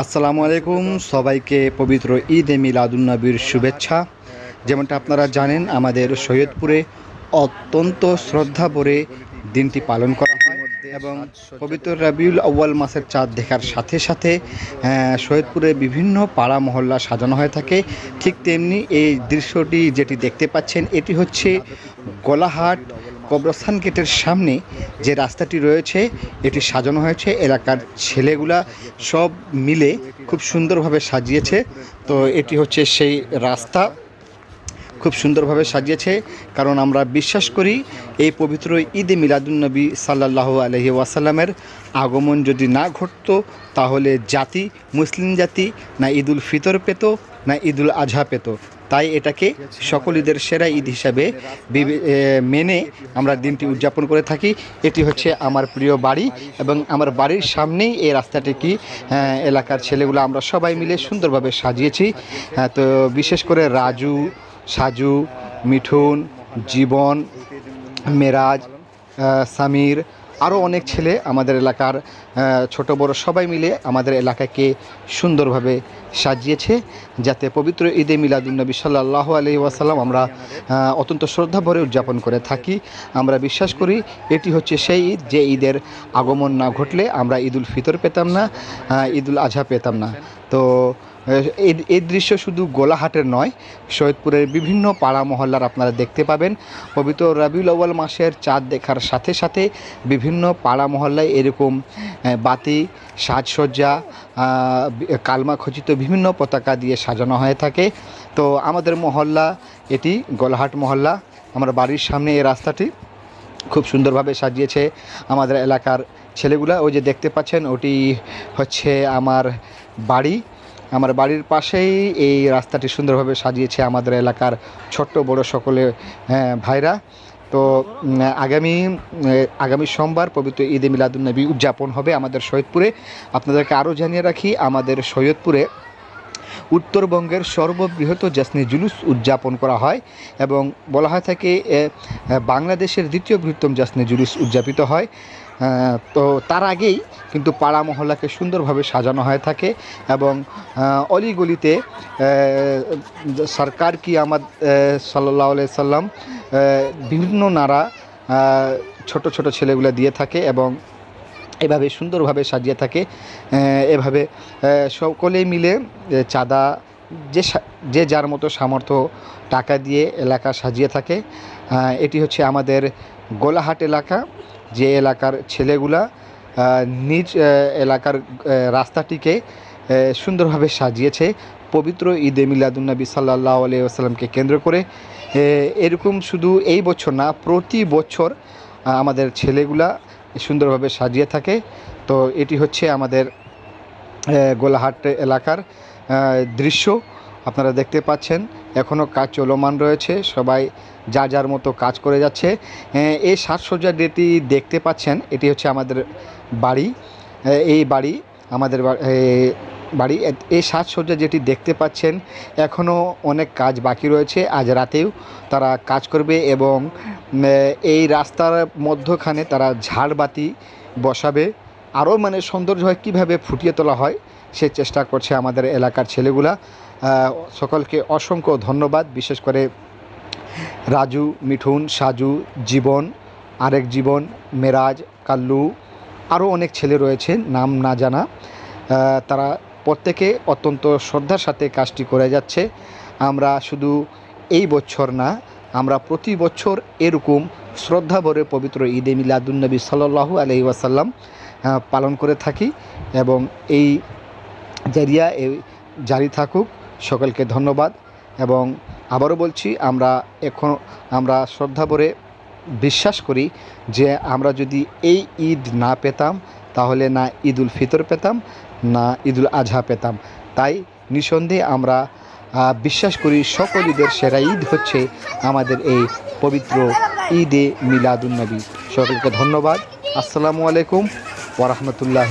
আসসালামু আলাইকুম সবাইকে পবিত্র ঈদ এ মিলাদুন্নবীর শুভেচ্ছা। যেমনটা আপনারা জানেন, আমাদের সৈয়দপুরে অত্যন্ত শ্রদ্ধা ভরে দিনটি পালন করা হয় এবং পবিত্র রাবিউল আউ্য়াল মাসের চাঁদ দেখার সাথে সাথে সৈয়দপুরে বিভিন্ন পাড়া মহল্লা সাজানো হয়ে থাকে। ঠিক তেমনি এই দৃশ্যটি যেটি দেখতে পাচ্ছেন, এটি হচ্ছে গোলাহাট কবরস্থান গেটের সামনে যে রাস্তাটি রয়েছে, এটি সাজানো হয়েছে। এলাকার ছেলেগুলা সব মিলে খুব সুন্দরভাবে সাজিয়েছে। তো এটি হচ্ছে সেই রাস্তা। খুব সুন্দরভাবে সাজিয়েছে। কারণ আমরা বিশ্বাস করি, এই পবিত্র ঈদে মিলাদুন্নবী সাল্লাহ আলহি ওয়াসাল্লামের আগমন যদি না ঘটতো, তাহলে জাতি, মুসলিম জাতি, না ঈদুল ফিতর পেত, না ঈদুল আজহা পেত। তাই এটাকে সকল ঈদের সেরা ঈদ হিসাবে মেনে আমরা দিনটি উদযাপন করে থাকি। এটি হচ্ছে আমার প্রিয় বাড়ি এবং আমার বাড়ির সামনেই এই রাস্তাটি কি হ্যাঁ, এলাকার ছেলেগুলো আমরা সবাই মিলে সুন্দরভাবে সাজিয়েছি। হ্যাঁ, তো বিশেষ করে রাজু সাজু মিঠুন জীবন মেরাজ সামির আরও অনেক ছেলে আমাদের এলাকার ছোট বড় সবাই মিলে আমাদের এলাকাকে সুন্দরভাবে সাজিয়েছে যাতে পবিত্র ঈদে মিলাদুলনবী সাল্লাহ আলহি ওয়াসাল্লাম আমরা অত্যন্ত শ্রদ্ধা ভরে উদযাপন করে থাকি। আমরা বিশ্বাস করি এটি হচ্ছে সেই ঈদ যে ঈদের আগমন না ঘটলে আমরা ঈদুল ফিতর পেতাম না ঈদুল আজহা পেতাম না। তো এই দৃশ্য শুধু গোলাহাটের নয়, সৈয়দপুরের বিভিন্ন পাড়া মহল্লার আপনারা দেখতে পাবেন। পবিত্র রাবিউল আউ্য়াল মাসের চাঁদ দেখার সাথে সাথে বিভিন্ন পাড়া মহল্লায় এরকম বাতি, সাজসজ্জা কালমা খচিত বিভিন্ন পতাকা দিয়ে সাজানো হয়ে থাকে। তো আমাদের মহল্লা এটি গোলাহাট মহল্লা। আমার বাড়ির সামনে এই রাস্তাটি খুব সুন্দরভাবে সাজিয়েছে আমাদের এলাকার ছেলেগুলা। ওই যে দেখতে পাচ্ছেন, ওটি হচ্ছে আমার বাড়ি। আমার বাড়ির পাশেই এই রাস্তাটি সুন্দরভাবে সাজিয়েছে আমাদের এলাকার ছোট্ট বড় সকলে হ্যাঁ, ভাইরা। তো আগামী আগামী সোমবার পবিত্র ঈদে মিলাদুলনবী উদযাপন হবে আমাদের সৈয়দপুরে। আপনাদেরকে আরও জানিয়ে রাখি আমাদের সৈয়দপুরে উত্তরবঙ্গের সর্ববৃহৎ জাসনি জুলুস উদযাপন করা হয় এবং বলা হয় থাকে বাংলাদেশের দ্বিতীয় বৃহত্তম জাসনি জুলুস উদযাপিত হয়। তো তার আগেই কিন্তু পাড়া মহল্লাকে সুন্দরভাবে সাজানো হয়ে থাকে এবং অলিগলিতে সরকার কি আমাদ সাল্লাহ সাল্লাম বিভিন্ন নারা ছোট ছোট ছেলেগুলো দিয়ে থাকে এবং এভাবে সুন্দরভাবে সাজিয়ে থাকে এভাবে সকলে মিলে চাঁদা, যে যে যার মতো সামর্থ্য টাকা দিয়ে এলাকা সাজিয়ে থাকে। এটি হচ্ছে আমাদের গোলাহাট এলাকা। যে এলাকার ছেলেগুলা নিজ এলাকার রাস্তাটিকে সুন্দরভাবে সাজিয়েছে। পবিত্র ঈদে মিলাদুন্নবী সাল্লাহ আলিয়াস্লামকে কেন্দ্র করে এরকম শুধু এই বছর না, প্রতি বছর আমাদের ছেলেগুলা সুন্দরভাবে সাজিয়ে থাকে। তো এটি হচ্ছে আমাদের গোলাহাট এলাকার দৃশ্য। আপনারা দেখতে পাচ্ছেন এখনও কাজ চলমান রয়েছে, সবাই যা যার মতো কাজ করে যাচ্ছে। এই সাজসজ্জা যেটি দেখতে পাচ্ছেন, এটি হচ্ছে আমাদের বাড়ি। এই বাড়ি আমাদের বাড়ি এই সাজসজ্জা যেটি দেখতে পাচ্ছেন এখনও অনেক কাজ বাকি রয়েছে। আজ রাতেও তারা কাজ করবে এবং এই রাস্তার মধ্যখানে তারা ঝাড়বাতি বসাবে। আরও মানে সৌন্দর্য হয়, কীভাবে ফুটিয়ে তোলা হয়, সে চেষ্টা করছে আমাদের এলাকার ছেলেগুলা। সকলকে অসংখ্য ধন্যবাদ, বিশেষ করে রাজু, মিঠুন, সাজু, জীবন, আরেক জীবন, মেরাজ, কাল্লু, আরও অনেক ছেলে রয়েছে, নাম না জানা। তারা প্রত্যেকে অত্যন্ত শ্রদ্ধার সাথে কাজটি করে যাচ্ছে। আমরা শুধু এই বছর না, আমরা প্রতি বছর এরকম শ্রদ্ধা ভরে পবিত্র ঈদে মিলাদুন্নবী সাল্লাহু আলহি ওয়াসাল্লাম পালন করে থাকি এবং এই জারিয়া জারি থাকুক। সকলকে ধন্যবাদ এবং আবারও বলছি, আমরা এখন, আমরা শ্রদ্ধা ভরে বিশ্বাস করি যে আমরা যদি এই ঈদ না পেতাম, তাহলে না ঈদুল ফিতর পেতাম, না ঈদুল আজহা পেতাম। তাই নিঃসন্দেহে আমরা বিশ্বাস করি সকল ঈদের সেরা ঈদ হচ্ছে আমাদের এই পবিত্র ঈদে মিলাদুন্নবী সকলকে ধন্যবাদ। আসসালামু আলাইকুম ওরহমতুল্লাহ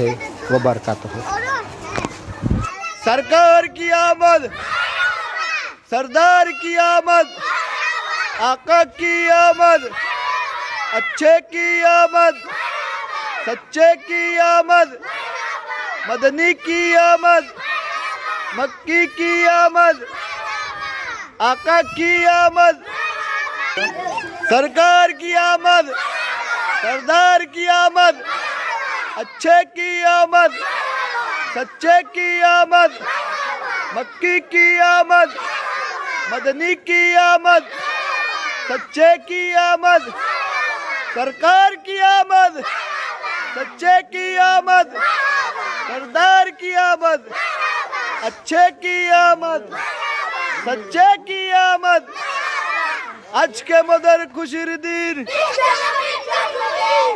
ওবরকাতহ सरकार की आमद सरदार की आमद आका की आमद अच्छे की आमद सच्चे की आमद मदनी की आमद मक्की की आमद आका की आमद सरकार की आमद सरदार की आमद अच्छे की आमद सच्चे की आमद मक्की की आमद मदनी की आमद सच्चे की आमद सरकार की आमद सच्चे की आमद सरदार की आमद अच्छे की आमद सच्चे की आमद আজকে আমাদের খুশির দিন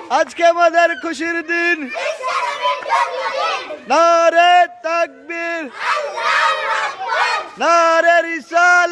আজকে আমাদের খুশির দিন। নারে তাকবীর। নারে রিসালাত